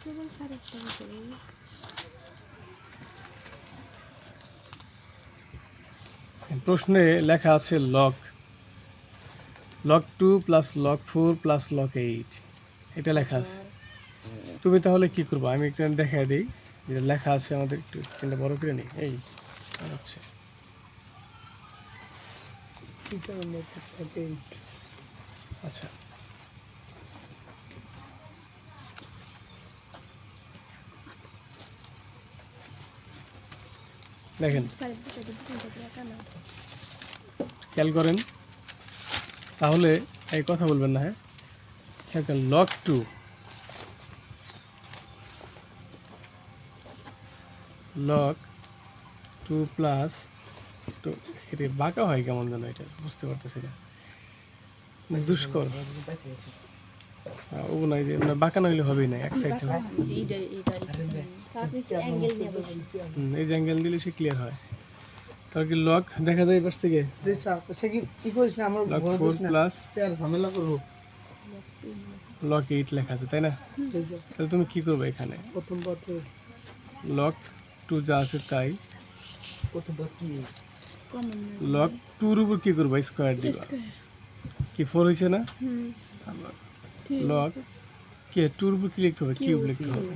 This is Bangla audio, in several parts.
কেবল সাড়ে একটা ভিতরে। প্রশ্নে লেখা আছে log log two plus log four plus log eight এটা লেখা আছে। তুমি তাহলে কি করব? আমি একটা দেখা দিই। যেটা লেখা আছে আমাদের একটু স্ক্রিনটা বড় করে নিই। এই আচ্ছা আচ্ছা। দেখেন। খেয়াল করেন তাহলে এই কথা বলবেন না হ্যাঁ? খেয়াল করেন log two log two plus two এটা বাঁকা হয় কেমন যেন এটা বুঝতে পারতেছি না। দুষ্কর। ও নাই যে মানে বাঁকা নইলে হবেই না এক সাইড হুম, এই যে অ্যাঙ্গেল দিলে সে ক্লিয়ার হয়। তার কি লক দেখা যায় পাশ থেকে? সে কি কি করিস না? আমার লক ফোর প্লাস ঝামেলা করব। লক এইট লেখা আছে তাই না? তাহলে তুমি কি করবে এখানে? প্রথম পথে লক টু যা আছে তাই। প্রথম পথ কি? লক টুর উপর কি করবা? স্কোয়ার দিবা। কি ফোর হয়েছে না? হুম। লক কে? টুর উপর কি লিখতে হবে কিউব লিখতে হবে।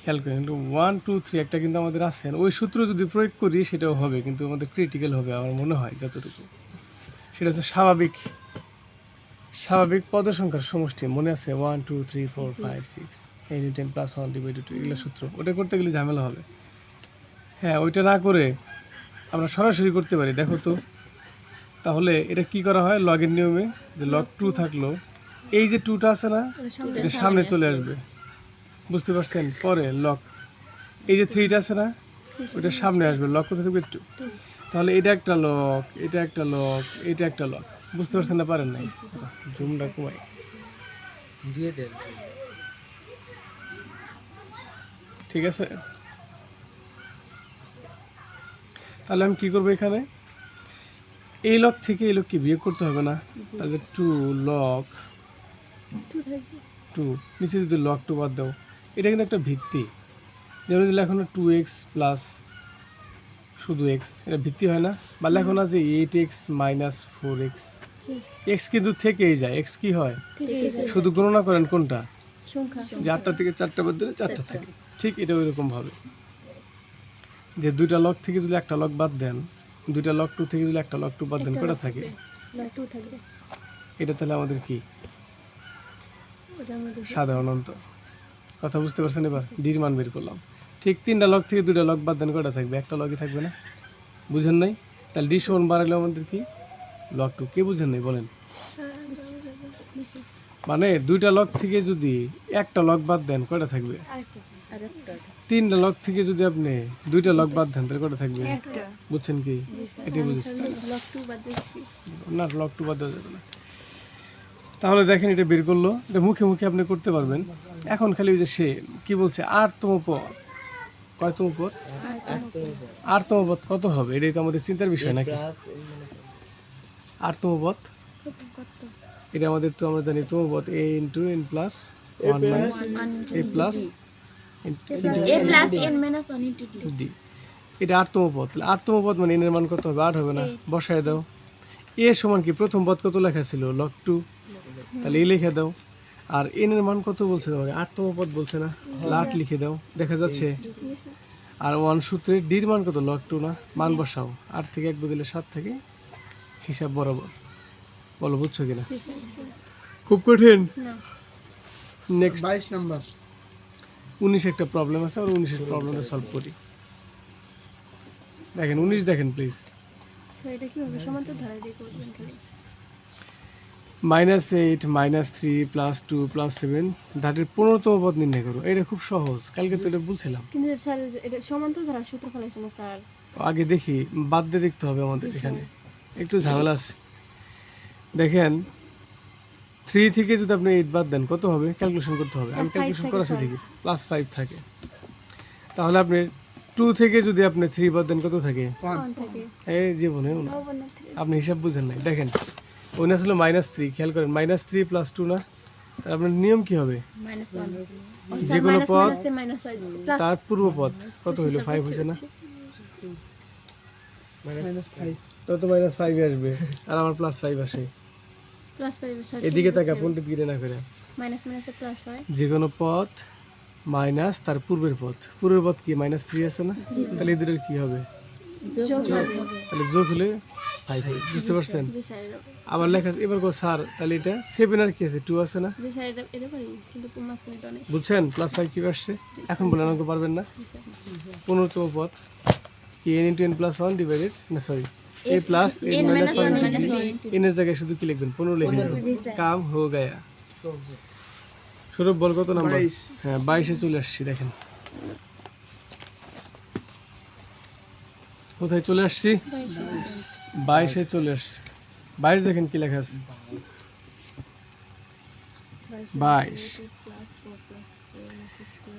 খেয়াল করেন ওয়ান টু থ্রি একটা কিন্তু আমাদের আছে। ওই সূত্র যদি প্রয়োগ করি সেটাও হবে কিন্তু আমাদের ক্রিটিক্যাল হবে আমার মনে হয় যতটুকু। সেটা হচ্ছে স্বাভাবিক স্বাভাবিক পদ সংখ্যার সমষ্টি। মনে আছে one two three four five six any time plus one divided two এগুলো সূত্র। ওটা করতে গেলে ঝামেলা হবে। হ্যাঁ ওইটা না করে আমরা সরাসরি করতে পারি। দেখো তো তাহলে এটা কি করা হয়? লগের নিয়মে যে লগ টু থাকল এই যে টুটা আছে না এটা সামনে চলে আসবে। বুঝতে পারছেন? পরে লক এই যে থ্রিটা আছে না ওটা সামনে আসবে। লক কোথা থাকবে টু তাহলে এটা একটা লক এটা একটা লক এটা একটা লক বুঝতে পারছেন না পারেন নাই? জুমটা কমাই। দিয়ে দেন। ঠিক আছে? তাহলে আমি কি করব এখানে? এই লক থেকে এই লককে বিয়ে করতে হবে না? তাহলে টু লক টু নিচে যদি লক টু বাদ দাও এটা কিন্তু একটা ভিত্তি। যেমন যদি লেখো না টু এক্স প্লাস শুধু এক্স এটা ভিত্তি হয় না? বা লেখো না যে eight x minus four x x কিন্তু থেকেই যায়। এক্স কি হয়? শুধু গণনা করেন কোনটা? যে আটটা থেকে চারটা বাদ দিলে চারটা থাকে। ঠিক এটা ওইরকম ভাবে। যে দুইটা লক থেকে যদি একটা লক বাদ দেন দুইটা লক টু থেকে যদি একটা লক টু বাদ দেন কটা থাকে? লক টু থাকবে। এটা তাহলে আমাদের কি? ওটা আমাদের সাধারণ অন্তর কথা বুঝতে পারছেন এবার? ডির মান বের করলাম। ঠিক তিনটা লক থেকে দুইটা লক বাদ দেন কটা থাকবে? একটা লকই থাকবে না। বুঝেন নাই? তাহলে ডি সমান বাড়ালে আমাদের কি? লক টু কে বুঝেন নাই? বলেন। মানে দুইটা লক থেকে যদি একটা লক বাদ দেন কটা থাকবে? আরেকটা। আরেকটা। তিনটা লক থেকে যদি আপনি দুইটা লক বাদ দেন তাহলে কটা থাকবে? বুঝছেন কি? এটাই বুঝেছি। লক টু বাদ দিচ্ছি না লক টু বাদ দেওয়া যাবে না। তাহলে দেখেন এটা বের করল। এটা মুখে মুখে আপনি করতে পারবেন। এখন খালি ওই যে সে কি বলছে? আটতম পদ। কয়তম পদ? আটতম পদ কত হবে? এটাই তো আমাদের চিন্তার বিষয় নাকি? আটতম পদ? কত এটা আমাদের তো আমরা জানি তম পদ a into n plus one minus a plus d. D. এটা আটতম পদ। তাহলে আটতম পদ মানে এনের মান কত হবে? আট হবে না? বসায় দাও। এ সমান কি? প্রথম পদ কত লেখা ছিল? Log two. তাহলে এ লিখে দাও। আর এন এর মান কত বলছে তোমাকে? আটতম পদ বলছে না? লাট লিখে দাও। দেখা যাচ্ছে। আর ওয়ান সূত্রে ডির মান কত? লক টু না? মান বসাও। আট থেকে এক বদলে সাত থেকে। হিসাব বরাবর। বলো বুঝছ কিনা? খুব কঠিন। নেক্সট বাইশ নাম্বার। উনিশ একটা প্রবলেম আছে আর উনিশের প্রবলেমটা সলভ করি। দেখেন উনিশ দেখেন প্লিজ সো এটা কীভাবে? সমান্তর ধারায় দিয়ে করবেন minus eight minus three plus two plus seven ধাটের পনেরোতম পদ নির্ণয় করো। এটা খুব সহজ। কালকে তো এটা বলছিলাম। কিন্তু স্যার এটা সমান্তর ধারা সূত্র ফেলাইছে না স্যার। আগে দেখি বাদ দিয়ে দেখতে হবে আমাদের এখানে। একটু ঝামেলা আছে। দেখেন থ্রি থেকে যদি আপনি এইট বাদ দেন কত হবে? ক্যালকুলেশন করতে হবে। আমি ক্যালকুলেশন sorry. দেখি। প্লাস ফাইভ থাকে। তাহলে আপনি টু থেকে যদি আপনি থ্রি বাদ দেন কত থাকে? এই জীবনে আপনি হিসাব বুঝেন নাই। দেখেন ওই ছিল মাইনাস থ্রি খেয়াল করেন মাইনাস থ্রি প্লাস টু না? তার আপনার নিয়ম কি হবে? যে কোনো পদ প্লাস তার পূর্ব পদ কত হইল? ফাইভ হয়েছে না? তত মাইনাস ফাইভ আসবে আর আমার প্লাস ফাইভ আসে। এদিকে তাকা পণ্ডিত গিরে না করে। হয়। যে কোনো পথ মাইনাস তার পূর্বের পথ পূর্বের পথ কি? মাইনাস থ্রি আছে না? তাহলে এই দুটোর কি হবে? তাহলে যোগ হলে ফাইভ বুঝতে পারছেন? আবার লেখা আছে, এবার কো স্যার তাহলে এটা সেভেন আর কি আছে টু আছে না? বুঝছেন? প্লাস ফাইভ কি আসছে? এখন বলেন আমাকে পারবেন না। পনেরোতম পথ কি n into n plus one divided না sorry a plus n minus one one এনের জায়গায় শুধু কি লিখবেন? পনেরো লিখে দেবেন কাম হো গায়া। সৌরভ বল কত নাম্বার? হ্যাঁ বাইশে চলে আসছি দেখেন। কোথায় চলে আসছি? বাইশে চলে আসছি। বাইশ দেখেন কি লেখা আছে। বাইশ।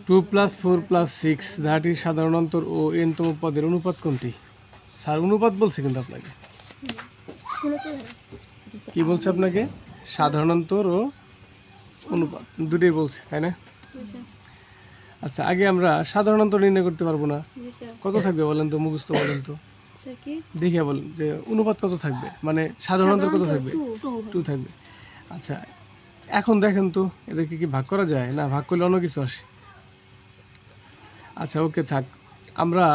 Two plus four plus six ধারাটির সাধারণত ও এনতম পদের অনুপাত কোনটি? স্যার, অনুপাত বলছে কিন্তু আপনাকে। কি বলছে আপনাকে? সাধারণতর ও অনুপাত। দুটোই বলছে, তাই না? আচ্ছা আগে আমরা সাধারণত নির্ণয় করতে পারব না। কত থাকবে বলেন তো মুখস্থ বলেন তো? স্যার কি? দেখে বলেন যে অনুপাত কত থাকবে? মানে সাধারণত কত থাকবে? টু থাকবে। আচ্ছা এখন দেখেন তো এদেরকে কি ভাগ করা যায়? না ভাগ করলে অন্য কিছু আসে। আচ্ছা ওকে থাক। আমরা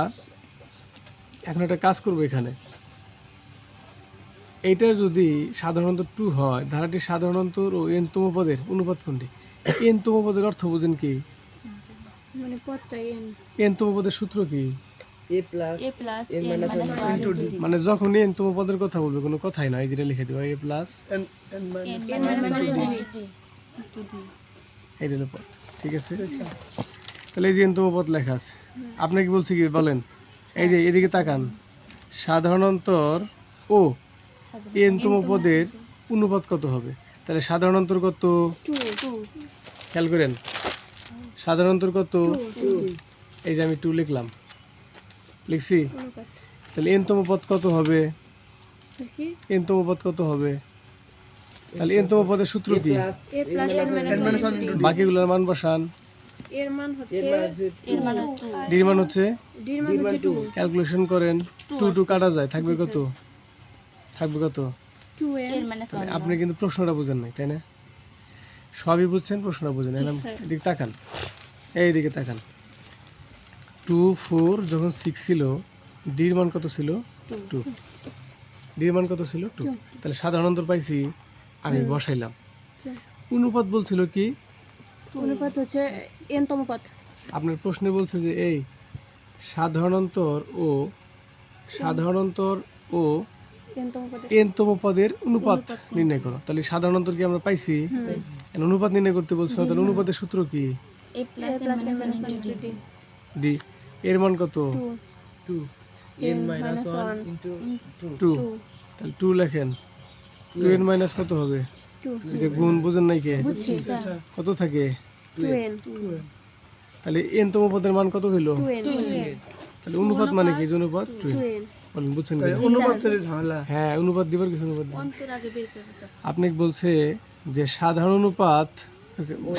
এখন একটা কাজ করব এখানে। এইটা যদি সাধারণত টু হয় ধারাটি সাধারণত ও এনতম পদের অনুপাত কোনটি? এনতম পদের অর্থ বুঝেন কি? মানে পদটা এন। এনতম পদের সূত্র কি? A plus a plus n minus one into d. মানে যখনই এনতম পদের কথা বলবে কোনো কথাই নয় এই যেটা লিখে দেবো a plus n n minus one two d. এই হলো পদ ঠিক আছে? তাহলে এই যে এনতম পদ লেখা আছে আপনি কি বলছি কি বলেন। এই যে এদিকে তাকান সাধারণতর ও এন এনতম পদের অনুপাত কত হবে? তাহলে সাধারণতর কত? খেয়াল করেন। সাধারণতর কত? এই যে আমি টু লিখলাম। লিখছি? তাহলে এনতম পদ কত হবে? এনতম পদ কত হবে? তাহলে এনতম পদের সূত্র কি? বাকিগুলোর মান বসান। এর মান হচ্ছে মান মান ডির মান মান ক্যালকুলেশন করেন। টু টু কাটা যায়। থাকবে কত? থাকবে কত? আপনি কিন্তু প্রশ্নটা বুঝেন নাই তাই না? সবই বুঝছেন প্রশ্ন বুঝেন। এলাম এদিকে তাকান। এইদিকে তাকান। টু ফোর যখন সিক্স ছিল ডির মান কত ছিল? টু। ডির মান কত ছিল? টু। তাহলে সাধারণত পাইছি আমি বসাইলাম। অনুপাত বলছিল কি? অনুপাত হচ্ছে এন তম পদ আপনার প্রশ্নে বলছে যে এই সাধারণতর ও সাধারণতর ও এনতম পদের অনুপাত নির্ণয় করো তাহলে সাধারণত কি আমরা পাইছি অনুপাত নির্ণয় করতে বলছো তাহলে অনুপাতের সূত্র কি ডি এর মান কত two n minus one two তাহলে টু লেখেন টু এন মাইনাস কত হবে গুণ বুঝেন নাই কে কত থাকে টু এন তাহলে এনতম পদের মান কত হইল তাহলে অনুপাত মানে কি অনুপাত টু বুঝছেন কি? অনুপাতের ঝামেলা। হ্যাঁ অনুপাত দিবার কিছু অনুপাত আপনি বলছে যে সাধারণ অনুপাত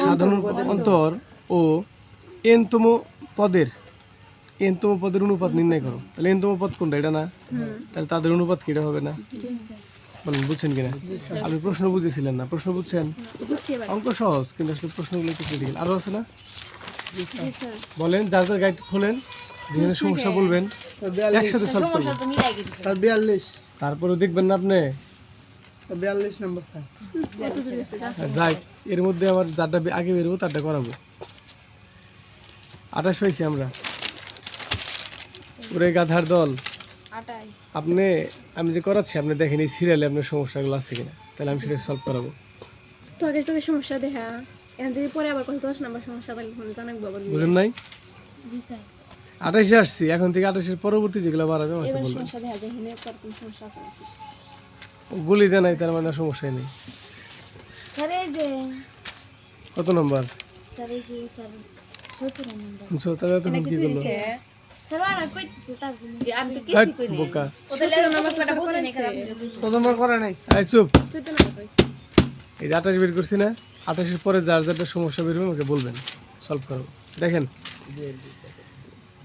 সাধারণ অন্তর। ও এনতম পদের এনতম পদের অনুপাত নির্ণয় করো। তাহলে এনতম পদ কোনটা? এটা না? তাহলে তাদের অনুপাত কিটা হবে না? বলেন বুঝছেন কিনা? আপনি প্রশ্ন বুঝেছিলেন না। প্রশ্ন বুঝছেন? বুঝছি অঙ্ক সহজ কিন্তু আসলে প্রশ্নগুলো একটু ক্রিটিক্যাল আরও আছে না? বলেন যার যার গাইড খোলেন। যেখানে সমস্যা বলবেন? একসাথে সলভ করবেন স্যার বিয়াল্লিশ। তারপরে দেখবেন না আপনি? বিয়াল্লিশ নম্বর স্যার। আছে যাই। এর মধ্যে আবার যারটা আগে বেরোবো তারটা করাবো। আঠাশ পাইছি আমরা। ওরে গাধার দল। আপনি আমি যে করাচ্ছি আপনি দেখেন এই সিরিয়ালে আপনার সমস্যাগুলো আছে কিনা। তাহলে আমি সেটা সলভ করাবো। তোকে তোকে সমস্যা দেখা এখন যদি পরে আবার কত দশ নাম্বার সমস্যা ফোনে জানাব আবার। বুঝেন নাই? জি স্যার। আঠাশে আসছি এখন থেকে আঠাশের পরবর্তী যেগুলো বাড়াবে আমাকে এবার বলবেন। নাকি? দেয় নাই তার মানে সমস্যাই নেই। কত নম্বর? তাহলে তখন কি করল আঠাশ বের করছি না আঠাশের পরে যার যারটা সমস্যা বের হবে আমাকে বলবেন। সলভ করব। দেখেন।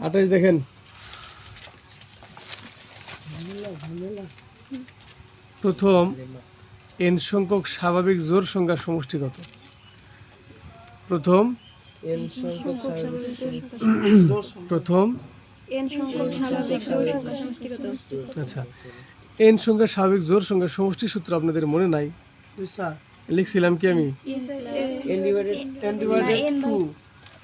আঠাশ দেখেন। প্রথম এন সংখ্যক স্বাভাবিক জোর সংখ্যার সমষ্টি কত? প্রথম এন সংখ্যক স্বাভাবিক প্রথম আচ্ছা এন সংখ্যার স্বাভাবিক জোর সংখ্যার সমষ্টি সূত্র আপনাদের মনে নাই? লিখছিলাম কি আমি? N divided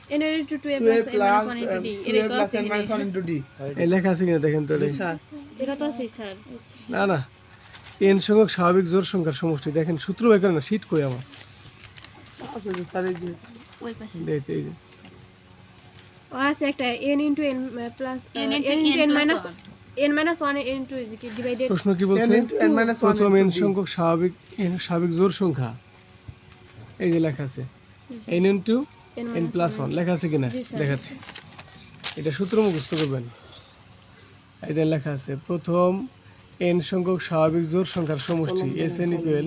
n divided 2 n এর two two a 2a plus a plus minus 1 into d 2a এর তো plus আছে n minus 1 into d. এই লেখা আছে কিনা দেখেন তো এটা। এটা তো আছে স্যার। না না। এন সংখ্যক স্বাভাবিক জোর সংখ্যার সমষ্টি। দেখেন সূত্র বের করেন শীট কই আমার? স্যার এই যে। ওই পাশে। এই এই যে। ও আছে একটা n into n plus n into n minus n minus 1 into is কি ডিভাইডেড প্রশ্ন কি বলছে? N minus 1 প্রথম এন সংখ্যক স্বাভাবিক স্বাভাবিক জোর সংখ্যা। এই যে লেখা আছে। N into n n plus one লেখা আছে কিনা। দেখাচ্ছি এটা সূত্র মুখস্থ করবেন। যে লেখা আছে প্রথম এন সংখ্যক স্বাভাবিক জোর সংখ্যার সমষ্টি S n equal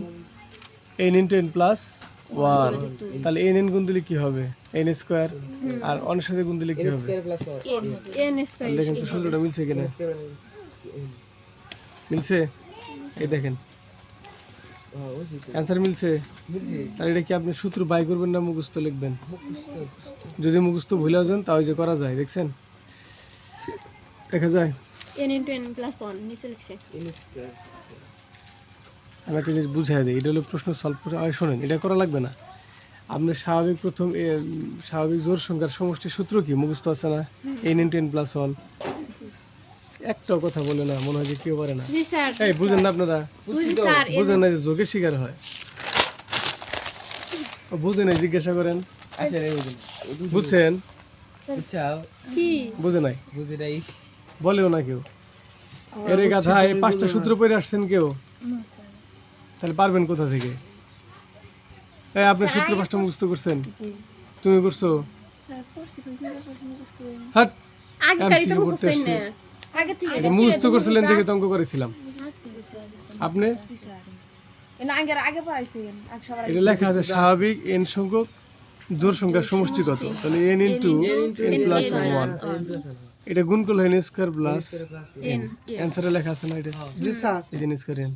n into n plus one তাহলে এন এন গুণ দিলে কি হবে? এন স্কোয়ার আর অনের সাথে গুণ দিলে কি হবে? দেখেন তো সূত্রটা মিলছে কিনা? মিলছে? এই দেখেন। অ্যান্সার মিলছে? তাহলে এটা কি আপনি সূত্র বাই করবেন না মুখস্থ লিখবেন? যদি মুখস্থ ভুলে যান তাও যে করা যায় দেখছেন? দেখা যায়। N ইনটু n প্লাস 1 নিচে লিখছে। আমি একটা জিনিস বুঝাই দিই এটা হলো প্রশ্ন সলভ করে হয় শোনেন এটা করা লাগবে না। আপনার স্বাভাবিক প্রথম স্বাভাবিক জোর সংখ্যার সমষ্টি সূত্র কি? মুখস্থ আছে না? এন এন প্লাস ওয়ান একটাও কথা বলে না মনে হয় যে কেউ পারে না। জি স্যার। এই বুঝেন না আপনারা বুঝেন না যে যোগের শিকার হয়। ও বুঝে নাই জিজ্ঞাসা করেন। আচ্ছা বুঝছেন? আচ্ছা কি? বুঝে নাই? বুঝি নাই। বলেও না কেউ। এর এই কথা এই পাঁচটা সূত্র পড়ে আসছেন কেউ? তাহলে পারবেন কোথা থেকে? এই আপনি সূত্র পাঁচটা মুখস্থ করছেন। তুমি করছ? হাট। আগে তো আসছে। না। আগে থেকে এটা মুখস্থ করছিলেন দেখে তো অঙ্ক করেছিলাম। আপনি? এটা লেখা আছে স্বাভাবিক এন সংখ্যক জোর সংখ্যার সমষ্টি কত তাহলে n into n plus one এটা গুণ করলে এন স্কোয়ার প্লাস এন অ্যান্সারে লেখা আছে না এটা? জি স্যার। এই জিনিস করেন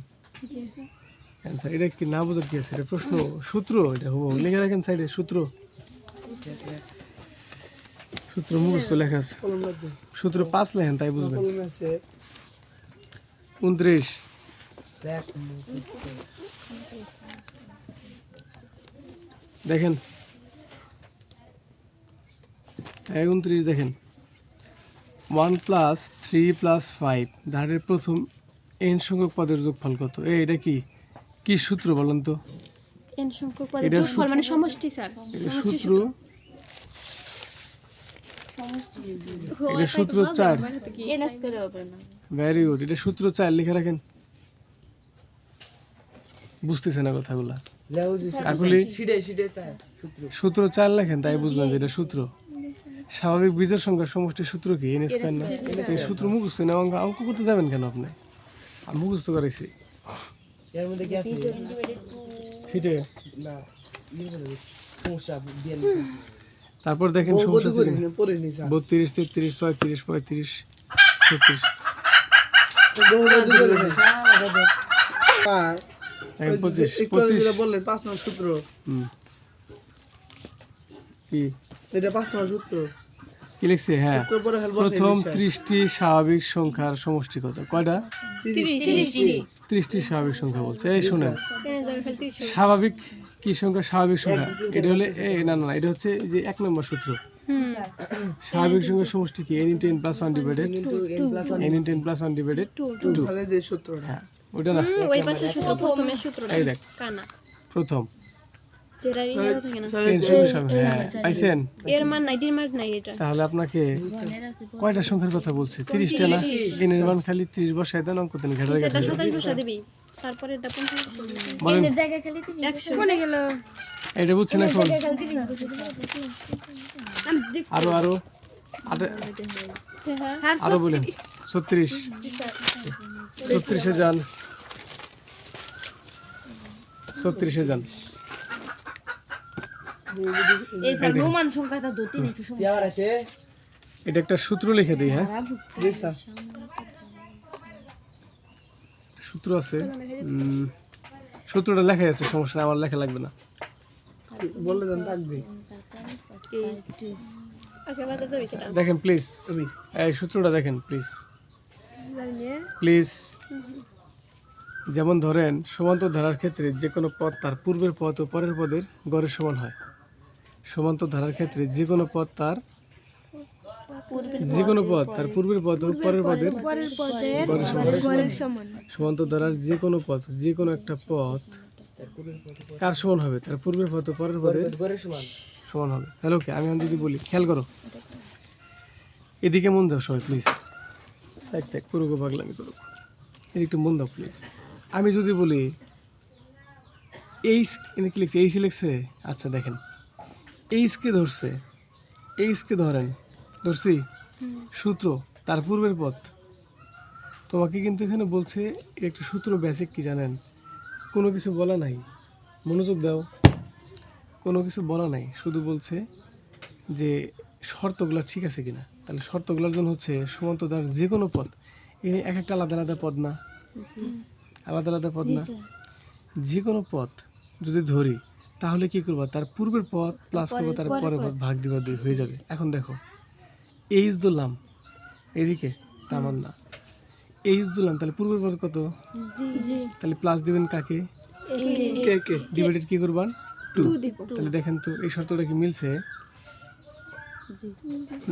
অ্যান্সার এটা কি না বোঝার কি আছে? এটা প্রশ্ন সূত্র এটা হব লিখে রাখেন সাইডে সূত্র। সূত্র মুখস্থ লেখা আছে। সূত্র পাঁচ লেখেন তাই বুঝবেন। উনত্রিশ। দেখেন। এক উনত্রিশ দেখেন। One plus three plus five ধারের প্রথম এন সংখ্যক পদের যোগফল কত? এই এটা কি? কি সূত্র বলেন তো? n সংখ্যক পদের এটা যোগফল মানে সমষ্টি স্যার। সমষ্টি সূত্র। এটা সূত্র চার। এনএস করে হবে না। ভেরি গুড এটা সূত্র চার লিখে রাখেন। বুঝতেছে না কথাগুলা। কাকুলি সিডে সিডে তা সূত্র। সূত্র চার লেখেন তাই বুঝবেন যে এটা সূত্র। স্বাভাবিক বীজের সংখ্যার সমষ্টির সূত্র কি? এন স্কোয়ার না? এই সূত্র মুখস্থ না অঙ্ক অঙ্ক করতে যাবেন কেন আপনি? আমি মুখস্থ করেছি এর মধ্যে কি আছে? সেটা? না ইয়ে সমস্যা দিয়ে তারপর দেখেন সমস্যা বত্রিশ তেত্রিশ ছয়ত্রিশ পঁয়ত্রিশ ছত্রিশ। হ্যাঁ সূত্র। পরে হেল্প প্রথম ত্রিশটি স্বাভাবিক সংখ্যার সমষ্টি কত কয়টা? ত্রিশটি। স্বাভাবিক সংখ্যা বলছে। এই শুনেন। n এর জায়গায় খালি 30 স্বাভাবিক কি সংখ্যা? স্বাভাবিক সংখ্যা। এটা হলে এই না না এটা হচ্ছে যে এক নম্বর সূত্র। স্বাভাবিক সংখ্যার সমষ্টি কি? N into n plus one divided n into n plus one divided two যে সূত্রটা। হ্যাঁ ওটা না। ওই পাশে সূত্র প্রথমে সূত্রটা। এই দেখ। কানা। প্রথম। হ্যাঁ তাহলে আপনাকে কয়টা সংখ্যার কথা বলছে? তিরিশটা না? এনের মান খালি তিরিশ বসায় দেন অঙ্ক দেন ঘেটে তারপরে এটা জায়গা খালি একশো। মনে গেল। এটা আরও আরও। আরও ছত্রিশ। ছত্রিশে যান। ছত্রিশে যান। এটা একটা সূত্র লিখে দিই হ্যাঁ? সূত্র আছে। সূত্রটা লেখা আছে সমস্যা আমার লেখা লাগবে না। বললে দেন থাকবে সেটা। দেখেন প্লিজ এই সূত্রটা দেখেন প্লিজ প্লিজ যেমন ধরেন সমান্তর ধারার ক্ষেত্রে যে কোনো পদ তার পূর্বের পদ ও পরের পদের গড়ের সমান হয়। সমান্তর ধারার ক্ষেত্রে যে কোনো পদ তার যে কোনো পদ তার পূর্বের পদ পরের পদের গড়ের সমান। যে কোনো যে কোনো একটা পথ কার সমান হবে? তার পূর্বের পরের সমান হবে। হ্যালো কে আমি যদি বলি। খেয়াল করো। এদিকে মন দাও সবাই প্লিজ এক দেখ পুরো পাগলামি করো। এদিকে মন দাও প্লিজ আমি যদি বলি এইস লিখছে? এইসি লিখছে? আচ্ছা দেখেন। এইসকে ধরছে? এইসকে ধরেন। ধরছি। সূত্র তার পূর্বের পথ। তোমাকে কিন্তু এখানে বলছে একটা সূত্র বেসিক কি জানেন? কোনো কিছু বলা নাই। মনোযোগ দাও। কোনো কিছু বলা নাই। শুধু বলছে যে শর্তগুলো ঠিক আছে কিনা? তাহলে শর্তগুলোর জন্য হচ্ছে সমান্তরাল যে কোনো পদ এখানে এক একটা আলাদা আলাদা পদ না। আলাদা আলাদা পদ না। যে কোনো পথ যদি ধরি তাহলে কি করবা? তার পূর্বের পথ প্লাস করব তার পরের পথ ভাগ দিবা দুই হয়ে যাবে। এখন দেখো। এইচ দিলাম এদিকে তামান না এইচ দিলাম তাহলে পূর্বের পথ কত? তাহলে প্লাস দিবেন কাকে? কে কে ডিভাইডেড কি করবান? টু তাহলে দেখেন তো এই শর্তটা কি মিলছে?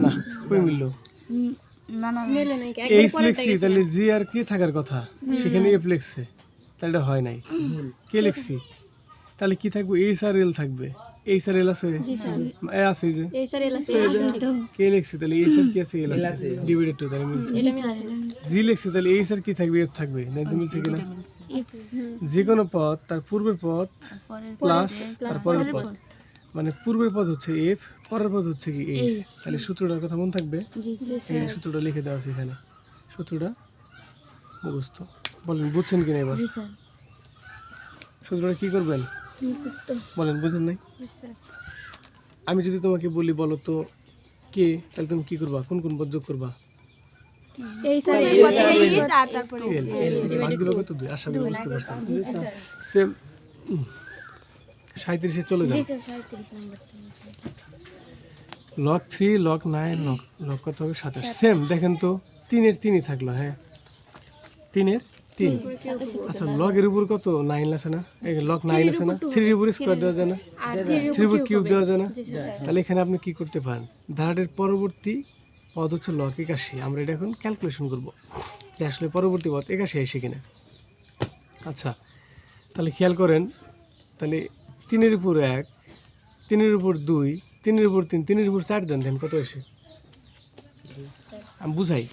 না কই মিললো? এইচ লিখছি তাহলে জি আর কে থাকার কথা। সেখানে এফ লিখছে তাহলে এটা হয় নাই। কে লিখছি তাহলে কি থাকবে? এইচ আর এল থাকবে। এইচ আর এল আছে? এ আছে যে। এই স্যার এলা কে লিখছে তাহলে? এইচ আর কি আছে? এল আছে। ডিভাইডেড টু তাহলে মিলছে। জি লিখছে তাহলে এইচ আর কি থাকবে? এফ থাকবে। না মিলছে কিনা যে কোনো পদ তার পূর্বের পদ প্লাস তার পরের পদ। মানে পূর্বের পদ হচ্ছে এফ পরের পদ হচ্ছে কি এইচ। তাহলে সূত্রটার কথা মনে থাকবে? এই সূত্রটা লিখে দেওয়া আছে এখানে। সূত্রটা মুখস্থ। বলেন বুঝছেন কিনা এবার? সূত্রটা কি করবেন? বলেন বুঝেন নাই? আমি যদি তোমাকে বলি বলো তো কে? তাহলে তুমি কি করবা? কোন কোন পদ যোগ করবা সাঁত্রিশে চলে log three log nine log log কত হবে? সাতাশ। সেম দেখেন তো তিনের তিনই থাকল হ্যাঁ। তিনের তিন। আচ্ছা লগের উপর কত? নাইন আছে না? এই লক নাইন আছে না? থ্রির উপর স্কোয়ার দেওয়া যায় না? থ্রির উপর কিউব দেওয়া যায় না? তাহলে এখানে আপনি কি করতে পারেন? ধারাটের পরবর্তী পদ হচ্ছে লক একাশি। আমরা এটা এখন ক্যালকুলেশন করব। যে আসলে পরবর্তী পদ একাশি আসে কিনা। আচ্ছা তাহলে খেয়াল করেন তাহলে তিনের উপর এক তিনের উপর দুই তিনের উপর তিন তিনের উপর চার দেন দেন কত এসে আমি বুঝাই।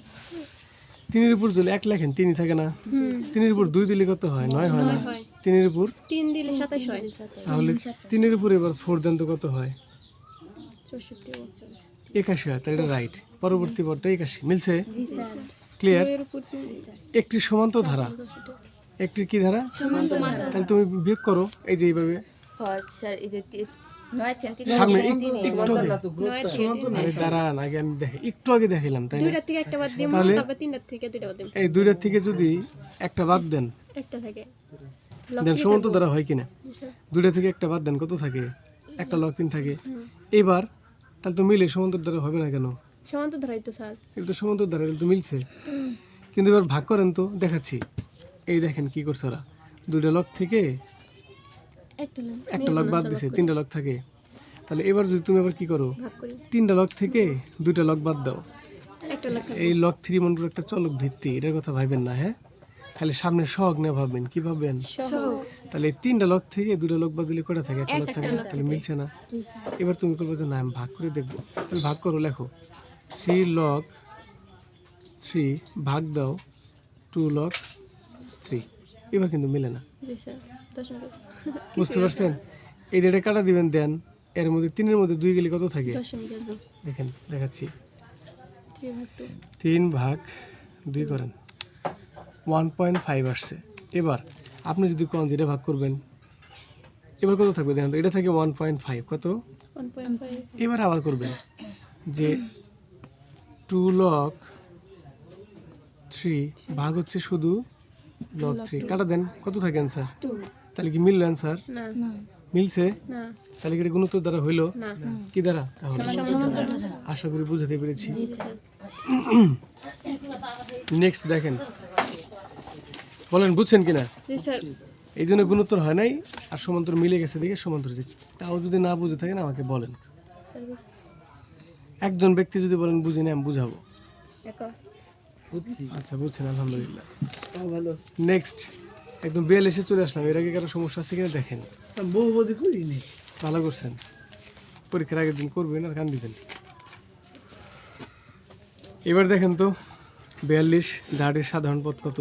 তিনের উপর যদি এক লেখেন তিনই থাকে না? তিনের উপর দুই দিলে কত হয়? নয় হয় না? হয়। তিনের উপর? তিন দিলে সাতাশ হয়। তাহলে তিনের উপর এবার ফোর দেন তো কত হয় একাশি হয় তাহলে এটা রাইট পরবর্তী পদটা একাশি। মিলছে? ক্লিয়ার এর উপর তিন একটি সমান্ত ধারা। একটি কি ধারা? তাহলে তুমি বিয়োগ করো এই যে এইভাবে। একটা বাদ দেন কত থাকে? একটা লকপিন থাকে। এবার তাহলে তো মিলে সমন্তর দ্বারা হবে না কেন? সমান্তর ধারাই তো মিলছে। কিন্তু এবার ভাগ করেন তো দেখাচ্ছি। এই দেখেন কি করছে ওরা। দুইটা লক থেকে একটা লোক বাদ দিছে তিনটা লক থাকে। তাহলে এবার যদি তুমি আবার কি করো? ভাগ তিনটা লক থেকে দুইটা লক বাদ দাও। এই লক থ্রি মন্ডল একটা চলক ভিত্তি এটার কথা ভাববেন না হ্যাঁ? খালি সামনে সহগ নিয়ে ভাববেন কি ভাববেন? তাহলে তিনটা লক থেকে দুটো লক বাদ দিলে কটা থাকে? একটা লক থাকে তাহলে মিলছে না। এবার তুমি করব যে না আমি ভাগ করে দেখব। তাহলে ভাগ করো লেখো। থ্রি লক থ্রি ভাগ দাও টু লক এবার কিন্তু মিলে না। বুঝতে পারছেন? এই ডেটে কাটা দিবেন দেন এর মধ্যে তিনের মধ্যে দুই গেলে কত থাকে? দেখেন দেখাচ্ছি। তিন ভাগ দুই করেন। ওয়ান পয়েন্ট ফাইভ আসছে। এবার আপনি যদি কোন যেটা ভাগ করবেন এবার কত থাকবে দেখেন এটা থাকে ওয়ান পয়েন্ট ফাইভ কত? এবার আবার করবেন যে টু লক থ্রি ভাগ হচ্ছে শুধু লক থ্রি কাটা দেন কত থাকে অ্যান্সার তাহলে কি মিললো অ্যান্সার মিলছে? তাহলে কি গুণোত্তর দ্বারা হইল? কি দ্বারা? তাহলে। আশা করি বুঝাতে পেরেছি। নেক্সট দেখেন। বলেন বুঝছেন কিনা? জি এই জন্য গুণোত্তর হয় নাই আর সমান্তর মিলে গেছে দেখে সমান্তর তাও যদি না বুঝে থাকেন আমাকে বলেন। একজন ব্যক্তি যদি বলেন বুঝি না আমি বুঝাবো। আচ্ছা বুঝছেন আলহামদুলিল্লাহ। ভালো। নেক্সট একদম বেল এসে চলে আসলাম। এর আগে কারও সমস্যা আছে কিনা দেখেন। করিনি ভালো করছেন। পরীক্ষার আগের দিন করবেন আর কান দিবেন এবার দেখেন তো বিয়াল্লিশ ধারের সাধারণ পথ কত?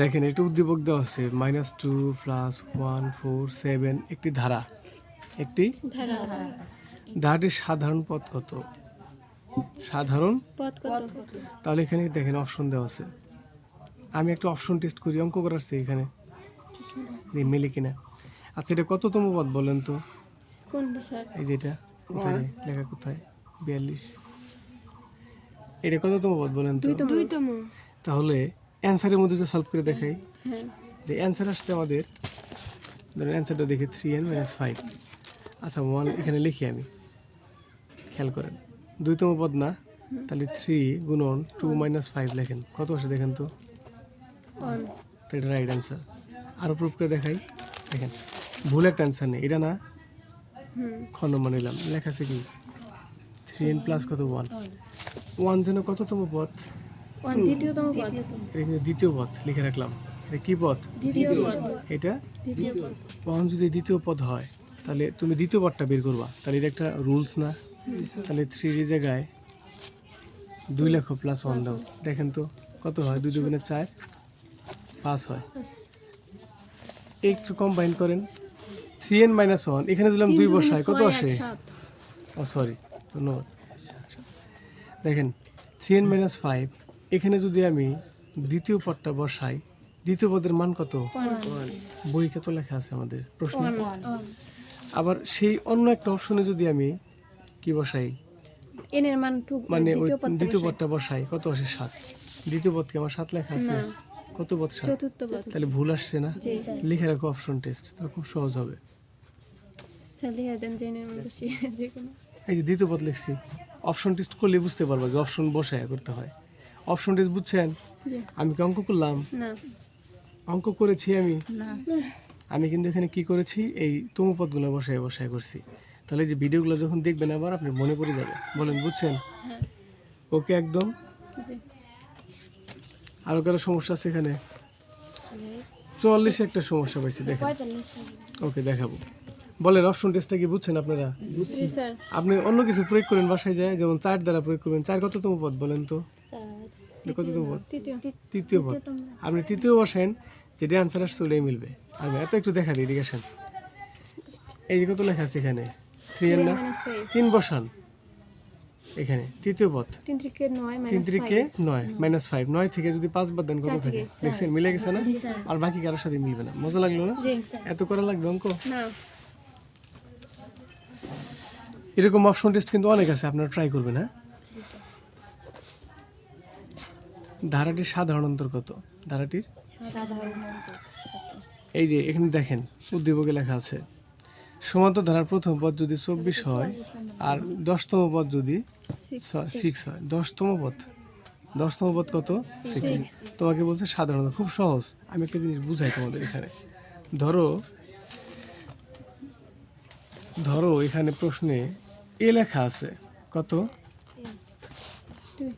দেখেন এটা উদ্দীপক দেওয়া আছে minus two plus one four seven একটি ধারা। একটি ধারা। ধারাটির সাধারণ পথ কত? সাধারণ। তাহলে এখানে দেখেন অপশন দেওয়া আছে। আমি একটা অপশন টেস্ট করি অঙ্ক করাচ্ছি এখানে। দিয়ে মিলে কিনা। আচ্ছা এটা কততম পদ বলেন তো? এই যেটা কোথায় লেখা কোথায়? বিয়াল্লিশ। এটা কততম পদ বলেন তো? দুইতম। তাহলে অ্যান্সারের মধ্যে তো সলভ করে দেখাই। হ্যাঁ। যে অ্যান্সার আসছে আমাদের ধরুন অ্যান্সারটা দেখি থ্রি এন মাইনাস ফাইভ আচ্ছা ওয়ান এখানে লিখি আমি। খেয়াল করেন। দুইতম পদ না তাহলে থ্রি গুণন টু মাইনাস ফাইভ লেখেন। কত আসে দেখেন তো? এটা রাইট অ্যান্সার আরও প্রুফ করে দেখাই। দেখেন ভুল একটা অ্যান্সার নেই। এটা না? খ নম্বর নিলাম। লেখা আছে কি? থ্রি এন প্লাস কত? ওয়ান ওয়ান যেন কততম পথ দ্বিতীয়তম পথ দ্বিতীয় পথ লিখে রাখলাম। এটা কি পথ দ্বিতীয় পথ এটা? ওয়ান যদি দ্বিতীয় পদ হয় তাহলে তুমি দ্বিতীয় পদটা বের করবা। তাহলে এটা একটা রুলস না। তাহলে থ্রি জায়গায় দুই লেখো প্লাস ওয়ান দাও দেখেন তো কত হয়? দুই দুগুণে চার পাঁচ হয়। একটু কম্বাইন করেন। থ্রি এন মাইনাস ওয়ান এখানে দিলাম দুই বসায়। কত আসে? ও সরি ধন্যবাদ। দেখেন থ্রি এন মাইনাস ফাইভ এখানে যদি আমি দ্বিতীয় পদটা বসাই দ্বিতীয় পদের মান কত? বই কত লেখা আছে আমাদের প্রশ্ন। আবার সেই অন্য একটা অপশনে যদি আমি কি বসাই? এন এর মান টু মানে ওই দ্বিতীয় পদটা বসাই। কত আসে সাত? দ্বিতীয় পদ কি আমার সাত লেখা আছে? কত পদ সাত? চতুর্থ পদ। তাহলে ভুল আসছে না? লিখে রাখো অপশন টেস্ট তাহলে খুব সহজ হবে। স্যার লিখে দেন যে এনের মধ্যে সে যে কোনো। এই যে দ্বিতীয় পদ লিখছি। অপশন টেস্ট করলে বুঝতে পারব যে অপশন বসায় করতে হয়। অপশন টেস্ট বুঝছেন? জি। আমি কি অঙ্ক করলাম? না। অঙ্ক করেছি আমি? আমি কিন্তু এখানে কি করেছি? এই তমু পদগুলো বসায় বসায় করছি। তাহলে এই যে ভিডিওগুলো যখন দেখবেন আবার আপনার মনে পড়ে যাবে। বলেন বুঝছেন? হ্যাঁ। ওকে একদম? আরও কারও সমস্যা আছে এখানে? চুয়াল্লিশে একটা সমস্যা পাইছি দেখেন। ওকে দেখাবো। বলেন অপশন টেস্টটা কি বুঝছেন আপনারা? আপনি অন্য কিছু প্রয়োগ করেন বাসায় যায় যেমন চার দ্বারা প্রয়োগ করবেন। চার কততম পদ বলেন তো? কততম পদ? তৃতীয়। পদ। আপনি তৃতীয় বসেন যেটা আনসার আসছে ওটাই মিলবে। আমি এত একটু দেখা দিই এদিকে আসেন এই যে কত লেখা আছে এখানে? থ্রি এর না তিন বসান। এখানে তৃতীয় পথ। তিন ত্রিকে নয় তিন মাইনাস ত্রিকে নয় মাইনাস ফাইভ নয় থেকে যদি পাঁচ বাদ দেন কত থাকে? দেখছেন মিলে গেছে না? আর বাকি কারোর সাথে মিলবে না। মজা লাগল না? এত করা লাগবে অঙ্ক? এরকম অপশন টেস্ট কিন্তু অনেক আছে আপনারা ট্রাই করবেন হ্যাঁ? ধারাটির সাধারণ অন্তর কত? ধারাটির? এই যে এখানে দেখেন উদ্দীপকে লেখা আছে সমান্তর ধারার প্রথম পদ যদি চব্বিশ হয় আর দশতম পদ যদি সিক্স হয় দশতম পদ। দশতম পদ কত? সিক্স তোমাকে বলছে সাধারণত খুব সহজ। আমি একটা জিনিস বুঝাই তোমাদের এখানে। ধরো ধরো এখানে প্রশ্নে এ লেখা আছে। কত?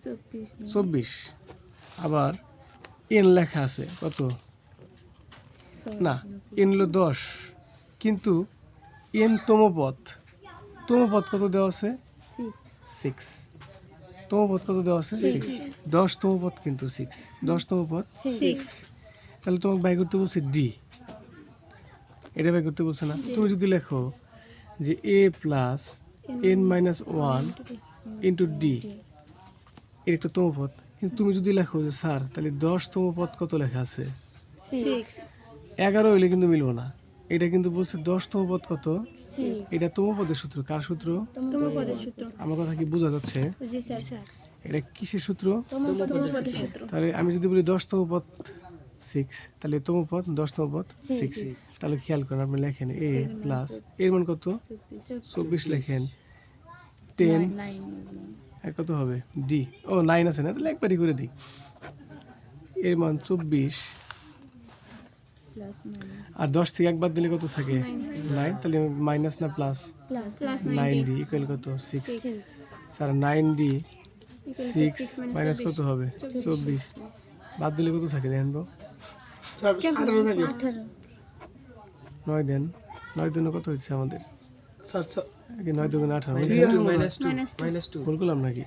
চব্বিশ। চব্বিশ আবার এন লেখা আছে। কত? না এন হলো দশ। কিন্তু এন তম পথ তম পথ কত দেওয়া আছে? সিক্স তম পথ কত দেওয়া আছে? সিক্স দশ তম পথ কিন্তু সিক্স দশ তম পথ সিক্স তাহলে তোমাকে বাই করতে বলছে ডি এটা বাই করতে বলছে না। তুমি যদি লেখো যে a plus n minus one into d এর একটা তম পথ কিন্তু তুমি যদি লেখো যে স্যার তাহলে দশতম পথ কত লেখা আছে? এগারো হইলে কিন্তু মিলবো না। এটা কিন্তু বলছে দশতম পদ কত? এটা তম পদের সূত্র কার সূত্র? আমার কথা কি বোঝা যাচ্ছে? এটা কিসের সূত্র? সূত্র। তাহলে আমি যদি বলি দশতম পদ সিক্স তাহলে তম পদ দশতম পদ সিক্স তাহলে খেয়াল করেন আপনি লেখেন এ প্লাস এর মান কত? চব্বিশ। লেখেন। টেন। কত হবে? ডি ও নাইন আছে না? তাহলে একবারই করে দিই। এর মান চব্বিশ। আর দশ থেকে একবার দিলে কত থাকে? নাইন তাহলে মাইনাস না প্লাস নাইন ডি ইকুয়াল কত? Six sir nine d six minus কত হবে? চব্বিশ. বাদ দিলে কত থাকে দেখেন তো স্যার আঠারো থাকে। নয় দেন। নয় দিনে কত হচ্ছে আমাদের? নয় দুগুণ আঠারো। মাইনাস টু মাইনাস টু ভুল করলাম নাকি?